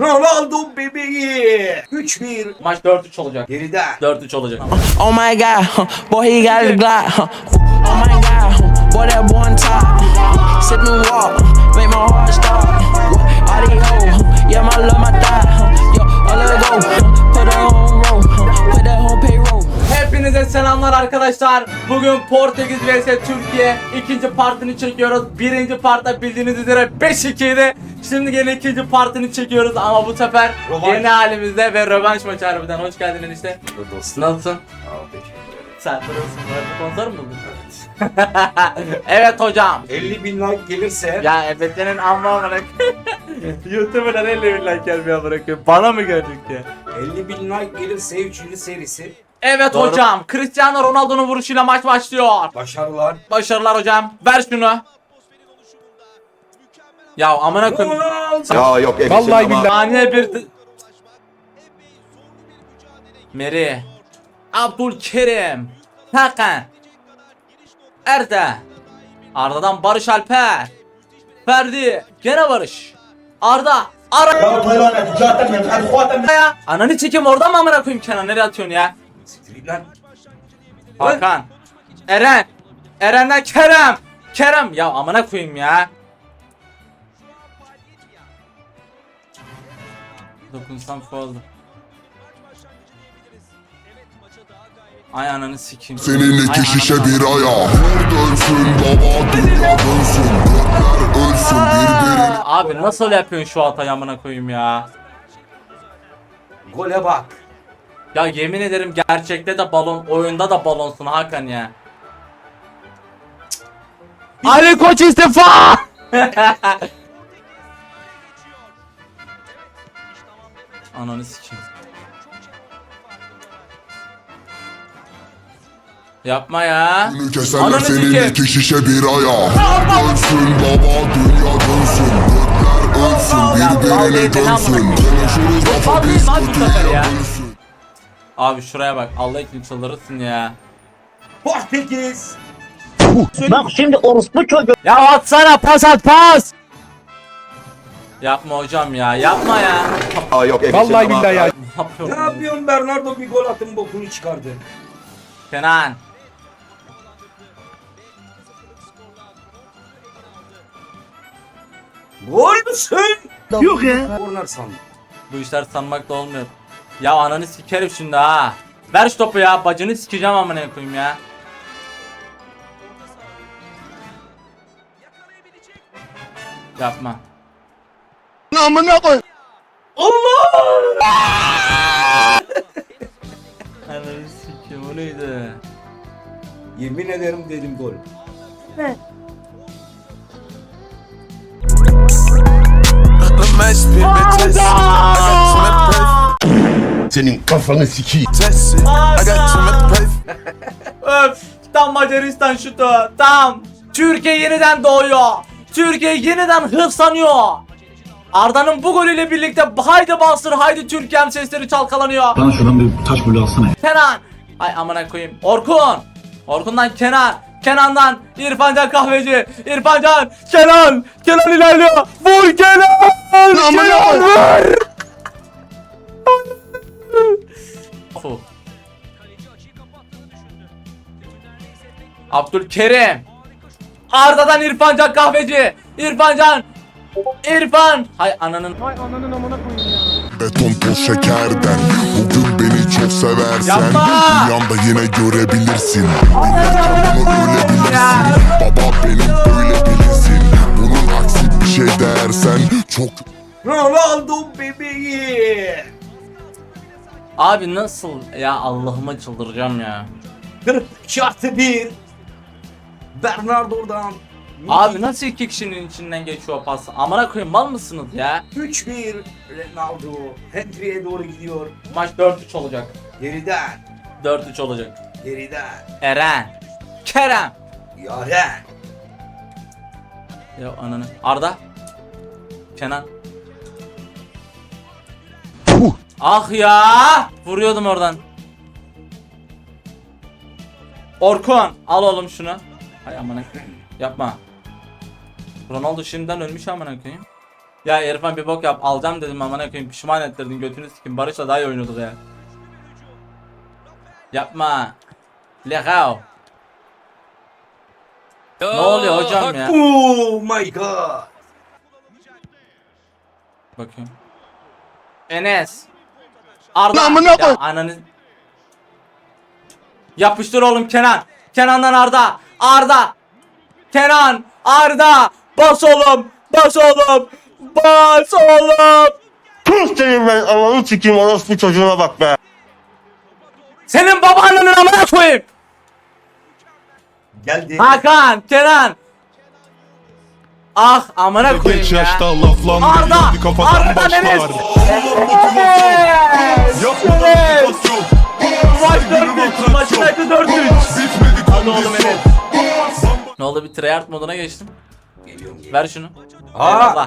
Ronaldo bebeği. 3-1. Maç 4-3 olacak. Geriden. 4-3 olacak. Oh my god, boy, he got a Glock. Oh my god, boy, that boy on top. Sip and walk, make my heart stop. Audio, yeah, my love, my thigh. Arkadaşlar. Bugün Portekiz vs Türkiye ikinci partini çekiyoruz. Birinci partta bildiğiniz üzere 5-2'ydi. Şimdi gene ikinci partini çekiyoruz ama bu sefer Rövanş. yeni halimizde ve rövanş maçı harbiden. Hoş geldin işte. Dostum. Nasılsın? Aa, ederim. Sen nasılsın? Sponsor mu buldun? evet hocam. 50 bin like gelirse Ya evet senin amma bırak. YouTuber'dan 50 bin like gelmiyor bırakıyor. Bana mı gelecek ya? 50 bin like gelirse 3. serisi. Evet Doğru. hocam. Cristiano Ronaldo'nun vuruşuyla maç başlıyor. Başarılar. Başarılar hocam. Ver şunu. Ya amına koyayım. Ya yok emin Vallahi billahi. Saniye bir... Meri. Abdülkerim. Hakan. Erda. Arda'dan Barış Alper. Ferdi. Gene Barış. Arda. Ara. Ya. Ananı çekeyim oradan mı amına koyayım Kenan? Nereye atıyorsun ya? Siktir lan. Hakan. Eren. Eren'den Kerem. Kerem. Ya amına koyayım ya. Dokunsam faul. Ay ananı sikeyim. Senin Ay iki şişe ananı- bir aya Vur dönsün baba dünya dönsün Gökler ölsün birbirine Abi nasıl yapıyorsun şu hatayı amına koyayım ya? Gole bak. Ya yemin ederim gerçekte de balon, oyunda da balonsun Hakan ya. Ali Koç istifa! Ananı sikeyim. Yapma ya. Keserler Ananı senin sikeyim. iki şişe bir aya Vur dönsün baba dünya dönsün Gökler ölsün birbirine dönsün Konuşuruz Vallahi biz bu sefer ya. dönsün Abi şuraya bak. Allah için çıldırırsın ya. Portekiz. Bak şimdi orospu çocuğu Ya atsana pas at pas. Yapma hocam ya. Yapma ya. Aa yok emin Vallahi billahi ya. Ne Ne yapıyorsun? yapıyorsun Bernardo bir gol atın bokunu çıkardı. Kenan. Gol müsün? Yok ya. Korner sandım. Bu işler sanmak da olmuyor. Ya ananı sikerim şimdi ha. Ver şu topu ya. Bacını sikeceğim amına koyayım ya. Yapma. Amına koy Ananı sikeyim o neydi? Yemin ederim dedim gol. Senin kafanı sikeyim Öf! Tam Macaristan şutu. Tam. Türkiye yeniden doğuyor. Türkiye yeniden hıfsanıyor. Arda'nın bu golüyle birlikte haydi bastır haydi Türkiye'm sesleri çalkalanıyor. Bana şuradan bir taş bulu alsana. Kenan. Ay amına koyayım. Orkun. Orkun'dan Kenan. Kenan'dan İrfancan kahveci. İrfancan. Kenan. Kenan ilerliyor. Vur Kenan. Kenan vur. Abdülkerim. Arda'dan İrfancan kahveci. İrfancan. İrfan. Hay ananın. Beton toz şekerden Bugün beni çok seversen Yapma! Rüyanda yine görebilirsin Bunu ölebilirsin Baba benim öyle bilinsin Bunun aksi bir şey dersen Çok Ronaldo bebeği. Abi nasıl? Ya Allah'ıma çıldıracağım ya. 42 artı 1. Bernardo'dan. Abi nasıl iki kişinin içinden geçiyor pas? Amına koyayım mal mısınız ya? 3-1 Ronaldo. Hendry'e doğru gidiyor. Maç 4-3 olacak. Geriden. 4-3 olacak. Geriden. Eren. Kerem. Yaren. Ya ananı. Arda. Kenan. Ah ya! Vuruyordum oradan. Orkun al oğlum şunu. Hay amına koyayım. Yapma. Ronaldo şimdiden ölmüş amına koyayım. Ya İrfan bir bok yap alacağım dedim ama ne koyayım pişman ettirdin götünü sikim Barış'la daha iyi oynuyorduk ya. Yapma. Legao. Ne oluyor hocam ya? Oh my god. Bakıyorum. Enes. Arda. Amına Ya koy- ananı. Yapıştır oğlum Kenan. Kenan'dan Arda. Arda. Kenan. Arda. Bas oğlum. Bas oğlum. Bas oğlum. Tuz senin ben ananı sikeyim orospu çocuğuna bak be. Senin babanın amına koyayım. Geldi. Hakan. Kenan. Ah amına koyayım ya. yaşta laflan Arda. Arda başlar. Enes. Yapmadan Evet. motivasyon. Maç 4-3. Maçın akı 4-3. Bitmedi Hadi oğlum. Enes. Ne oldu bir tryhard moduna geçtim. Ver şunu. Aa.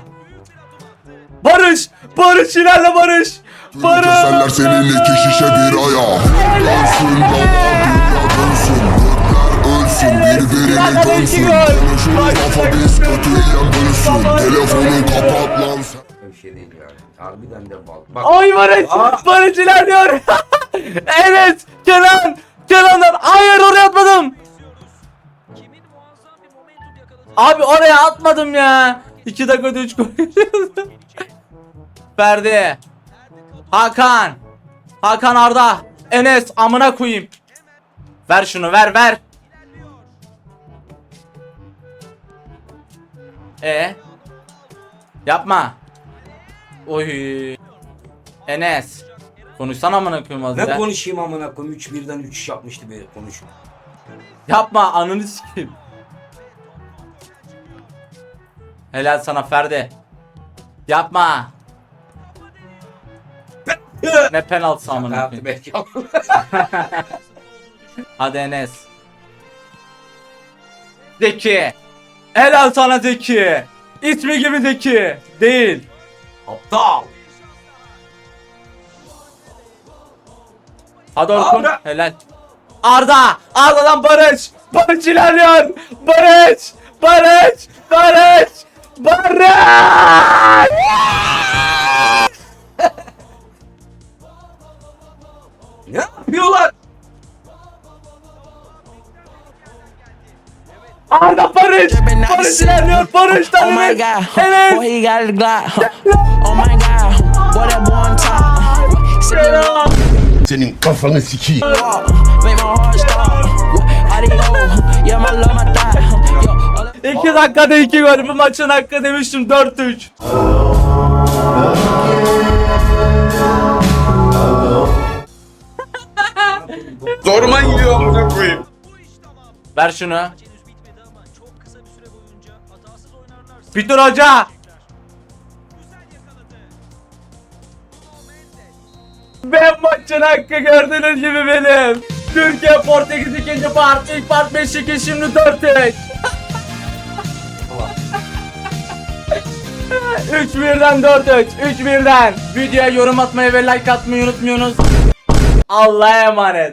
Barış! Barış ilerle Barış! Barış! Keserler senin iki şişe bir aya Dönsün baba dünya dönsün Gökler ölsün birbirini gömsün Konuşur kafa biz kötüyen bölsün Telefonu kapat lan sen Bir şey değil yani. Harbiden de bal. Bak. Ay Barış! Aa. Barış ilerliyor! evet! Kenan! Kenan'dan! Hayır oraya atmadım! Abi oraya atmadım ya! 2 dakikada 3 gol. Ferdi! Hakan! Hakan Arda! Enes amına koyayım! Ver şunu ver ver! E Yapma. Oy. Enes. Konuşsana amına koyayım az Ne ya. konuşayım amına koyayım 3 birden 3 iş yapmıştı bir konuş. Yapma ananı sikeyim. Helal sana Ferdi. Yapma. ne penaltısı amına koyayım. belki. Hadi Enes. Zeki. Helal sana Zeki. İsmi gibi Zeki. Değil. Aptal. Hadi Orkun. Arda. Helal. Arda. Arda'dan Barış. Barış ilerliyor. Barış. Barış. Barış. Barış. Ne yapıyorlar? Arda Barış. Barış ilerliyor. Barış Oh my Enes. god, huh, boy, Enes. he got a Glock. huh. Oh my god, Yo, all that- 2 dakikada 2 gol. Bu maçın hakkı demiştim 4-3. Zoruma gidiyor amına koyayım. Ver şunu. Bitir hoca. Ben maçın hakkı gördüğünüz gibi benim. Türkiye Portekiz ikinci part, ilk part 5-2 şimdi 4 3 birden 4 3 3 birden. Videoya yorum atmayı ve like atmayı unutmuyorsunuz. Allah'a emanet